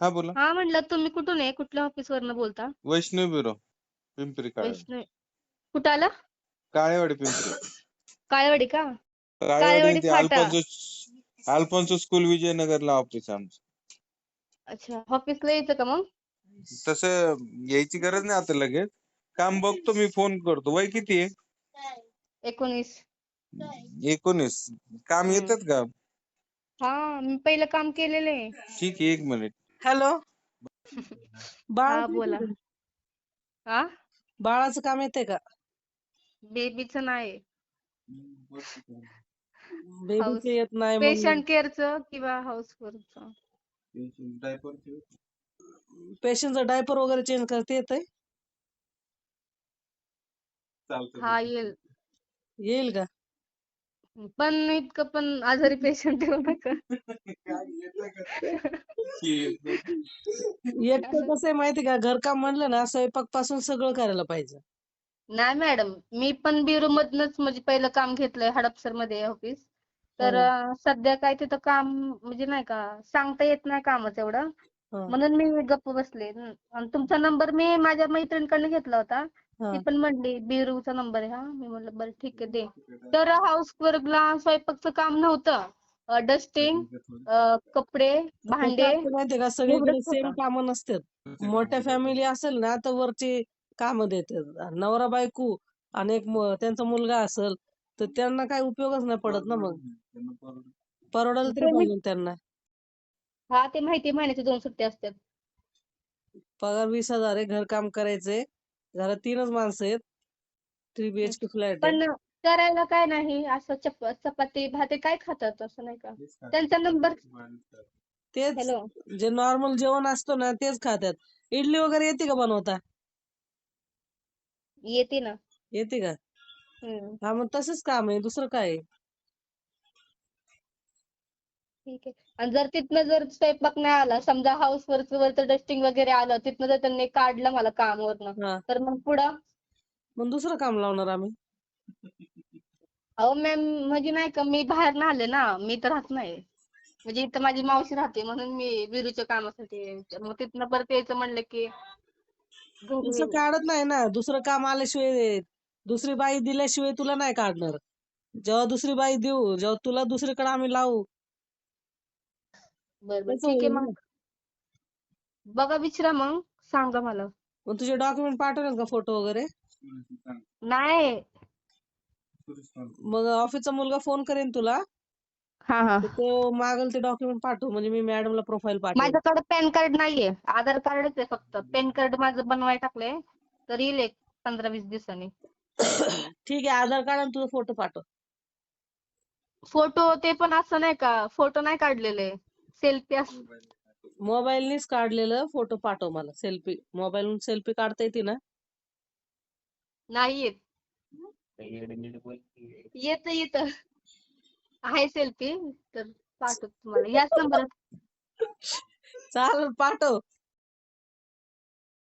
हा बोला. हा म्हणलं तुम्ही कुठून आहे? कुठल्या ऑफिस वरनं बोलता? वैष्णव ब्युरो पिंपरी काळे. वैष्णव. कुठं आलं? काळेवाडी पिंपरी. काळेवाडी का? काळेवाडी काळेवाडी ते फाटा. अल्फॉन्सो अल्फॉन्सो स्कूल विजयनगरला ऑफिस आमचं. अच्छा ऑफिसला यायचं का मग? तसं यायची गरज नाही आता लगेच. काम बघतो मी फोन करतो. वय किती आहे? एकोणीस. एकोणीस. काम हम्म. येतात का? हा मी पहिलं काम केलेलं आहे. ठीक आहे एक मिनिट हॅलो बाळ हा बोला. हा बाळाचं काम येते का? बेबीचं नाही. बेबीचं येत नाही पेशंट केअरचं किंवा हाऊस चं पेशंटचं डायपर वगैरे चेंज करता येतंय? हा येईल. येईल का? पण इतकं पण आजारी पेशंट ठेवू नका कसं आहे माहिती का घरकाम म्हणलं ना स्वयंपाकपासून सगळं करायला पाहिजे नाही मॅडम मी पण ब्युरो मधनच म्हणजे पहिलं काम घेतलंय हडपसरमध्ये ऑफिस तर हा. अं, सध्या काय तिथं काम म्हणजे नाही का सांगता येत नाही कामाचं एवढं. म्हणून मी गप्प बसले. आणि तुमचा नंबर मी माझ्या मैत्रिणीकडनं घेतला होता. ती पण म्हणली ब्युरोचा नंबर आहे हा. मी म्हणलं बरं ठीक आहे दे. तर हाऊस वर्कला स्वयंपाकचं काम नव्हतं. डस्टिंग कपडे भांडे माहितीये का सगळीकडे सेम. कामं नसतात. मोठ्या फॅमिली असेल ना तर वरची कामं देतात. नवरा बायको आणि एक मु- त्यांचा मुलगा असेल तर त्यांना काही उपयोगच नाही पडत ना मग. परवडायला तरी त्यांना. हा ते माहिती महिन्याचे दोन सुट्ट्या असतात. पगार वीस हजार आहे घरकाम करायचंय. घरात तीनच माणसं आहेत. थ्री बीएचके फ्लॅट आहे. पण करायला काय नाही असं चप चपाती भाते काय खातात असं नाही का? त्यांचा नंबर तेच. हॅलो जे नॉर्मल जेवण असतं ना तेच खातात. इडली वगैरे येते का बनवता? येते ना. येते का? हम्म. हा मग तसंच काम आहे दुसरं काय आहे? ठीक आहे. आणि जर तिथनं जर स्वयंपाक नाही आला समजा हाऊस वरच वरचं डस्टिंग वगैरे आलं तिथनं जर त्यांनी काढलं मला कामावरनं हा. तर मग पुढं? मग दुसरं काम लावणार आम्ही. अहो मॅम म्हणजे नाही का मी बाहेर आले ना मी तर राहत नाही. म्हणजे इथं माझी मावशी राहते म्हणून मी विरूच्या कामासाठी. मग तिथनं परत यायचं म्हणलं की घरी दुसरं काढत नाही ना. दुसरं काम आल्याशिवाय दुसरी बाई दिल्याशिवाय तुला नाही काढणार. जेव्हा दुसरी बाई देऊ जेव्हा तुला दुसरीकडे आम्ही लावू बरं बरं ठीक आहे होईल मग. ना. बघा विचारा मग सांगा मला. मग तुझे डॉक्युमेंट पाठवणार का फोटो वगैरे? नाही. मग ऑफिसचा मुलगा फोन करेन तुला. हा हा. तर तो मागल ते डॉक्युमेंट पाठव म्हणजे मी मॅडमला प्रोफाईल पाठवेन. माझ्याकडे पॅन कार्ड नाहीये. आधार कार्डच आहे फक्त. पॅन कार्ड माझं बनवायला टाकलंय तर येईल एक पंधरा वीस दिवसांनी. ठीक आहे आधार कार्ड आणि तुझा फोटो पाठव. फोटो ते पण असं नाही का फोटो नाही काढलेले. सेल्फी असं मोबाईलनीच काढलेलं फोटो पाठव मला सेल्फी मोबाईलवरून सेल्फी काढता येते ना? नाही येत. येत येत. आहे सेल्फी तर पाठवतो तुम्हाला. याच नंबर चालेल पाठव.